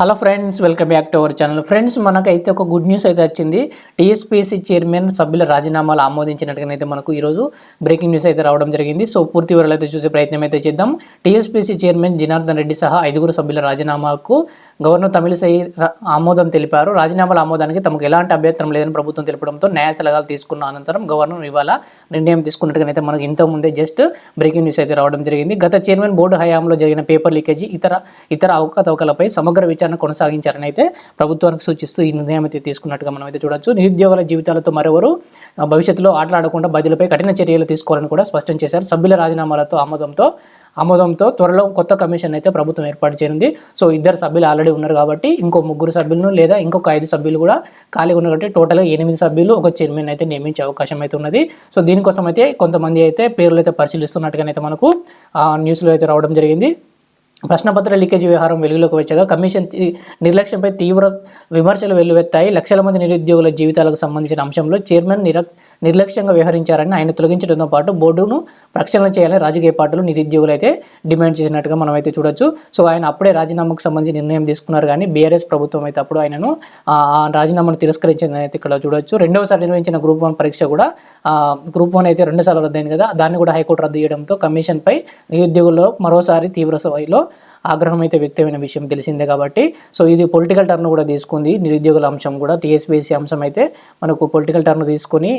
Hello friends welcome back to our channel. Friends మనకైతే ఒక good news అయితే వచ్చింది. టీఎస్పీసీ చైర్మన్ సభ్యుల రాజీనామాలు ఆమోదించినట్టుగానైతే మనకు ఈరోజు బ్రేకింగ్ న్యూస్ అయితే రావడం జరిగింది. సో పూర్తి వివరాలు అయితే చూసే ప్రయత్నం అయితే చేద్దాం. టీఎస్పీసీ చైర్మన్ జనార్దన్ రెడ్డి సహా ఐదుగురు సభ్యుల రాజీనామాకు గవర్నర్ తమిళిసై ఆమోదం తెలిపారు. రాజీనామాల ఆమోదానికి తమకు ఎలాంటి అభ్యంతరం లేదని ప్రభుత్వం తెలపడంతో న్యాయ సలహాలు తీసుకున్న అనంతరం గవర్నర్ ఇవాళ నిర్ణయం తీసుకున్నట్టుగానైతే మనకు ఇంతకుముందే ముందే జస్ట్ బ్రేకింగ్ న్యూస్ అయితే రావడం జరిగింది. గత చైర్మన్ బోర్డు హయాంలో జరిగిన పేపర్ లీకేజీ ఇతర ఇతర అవకతవకలపై సమగ్ర విచారణ కొనసాగించారని అయితే ప్రభుత్వానికి సూచిస్తూ ఈ నిర్ణయం అయితే తీసుకున్నట్టుగా మనం అయితే చూడొచ్చు. నిరుద్యోగుల జీవితాలతో మరెవరు భవిష్యత్తులో ఆటలాడకుండా బాధ్యులపై కఠిన చర్యలు తీసుకోవాలని కూడా స్పష్టం చేశారు. సభ్యుల రాజీనామాలతో ఆమోదంతో ఆమోదంతో త్వరలో కొత్త కమిషన్ అయితే ప్రభుత్వం ఏర్పాటు చేయనుంది. సో ఇద్దరు సభ్యులు ఆల్రెడీ ఉన్నారు కాబట్టి ఇంకో ముగ్గురు సభ్యులను లేదా ఇంకొక ఐదు సభ్యులు కూడా ఖాళీగా ఉన్నారు కాబట్టి టోటల్గా ఎనిమిది సభ్యులు ఒక చైర్మన్ అయితే నియమించే అవకాశం అయితే ఉన్నది. సో దీనికోసం అయితే కొంతమంది అయితే పేర్లు అయితే పరిశీలిస్తున్నట్టుగానైతే మనకు ఆ, న్యూస్లో అయితే రావడం జరిగింది. ప్రశ్నపత్ర లీకేజీ వ్యవహారం వెలుగులోకి వచ్చాక కమిషన్ నిర్లక్ష్యంపై తీవ్ర విమర్శలు వెల్లువెత్తాయి. లక్షల మంది నిరుద్యోగుల జీవితాలకు సంబంధించిన అంశంలో చైర్మన్ నిర నిర్లక్ష్యంగా వ్యవహరించారని ఆయన తొలగించడంతో పాటు బోర్డును ప్రక్షాళన చేయాలని రాజకీయ పార్టీలు నిరుద్యోగులు అయితే డిమాండ్ చేసినట్టుగా మనం అయితే చూడొచ్చు. సో ఆయన అప్పుడే రాజీనామాకు సంబంధించి నిర్ణయం తీసుకున్నారు కానీ బీఆర్ఎస్ ప్రభుత్వం అయితే అప్పుడు ఆయనను రాజీనామాను తిరస్కరించిందని అయితే ఇక్కడ చూడొచ్చు. రెండవసారి నిర్వహించిన గ్రూప్ వన్ పరీక్ష కూడా గ్రూప్ వన్ అయితే రెండుసార్లు రద్దయింది కదా దాన్ని కూడా హైకోర్టు రద్దు చేయడంతో కమిషన్పై నిరుద్యోగుల్లో మరోసారి తీవ్ర స్థాయిలో ఆగ్రహం అయితే వ్యక్తమైన విషయం తెలిసిందే కాబట్టి. సో ఇది పొలిటికల్ టర్న్ కూడా తీసుకుంది. నిరుద్యోగుల అంశం కూడా టీఎస్పీఎస్సీ అంశం అయితే మనకు పొలిటికల్ టర్న్ తీసుకొని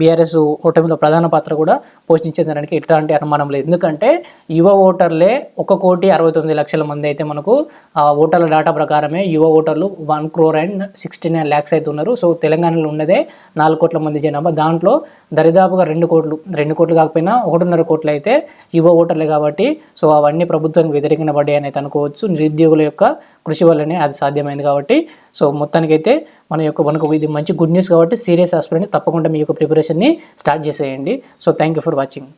బీఆర్ఎస్ ఓటమిలో ప్రధాన పాత్ర కూడా పోషించేదానికి ఎట్లాంటి అనుమానం లేదు. ఎందుకంటే యువ ఓటర్లే ఒక కోటి అరవై తొమ్మిది లక్షల మంది అయితే మనకు ఆ ఓటర్ల డేటా ప్రకారమే యువ ఓటర్లు one crore and sixty nine lakhs అయితే ఉన్నారు. సో తెలంగాణలో ఉన్నదే నాలుగు కోట్ల మంది జనాభా దాంట్లో దరిదాపుగా రెండు కోట్లు రెండు కోట్లు కాకపోయినా ఒకటిన్నర కోట్లు అయితే యువ ఓటర్లే కాబట్టి సో అవన్నీ ప్రభుత్వానికి వ్యతిరేకంగా పడ్డాయి అనేది అనుకోవచ్చు. నిరుద్యోగుల యొక్క కృషి వల్లనే అది సాధ్యమైంది కాబట్టి. సో మొత్తానికైతే మన యొక్క మనకు ఇది మంచి గుడ్ న్యూస్ కాబట్టి సీరియస్ ఆస్పిరెంట్స్ తప్పకుండా మీ యొక్క ప్రిపరేషన్ని స్టార్ట్ చేసేయండి. So thank you for watching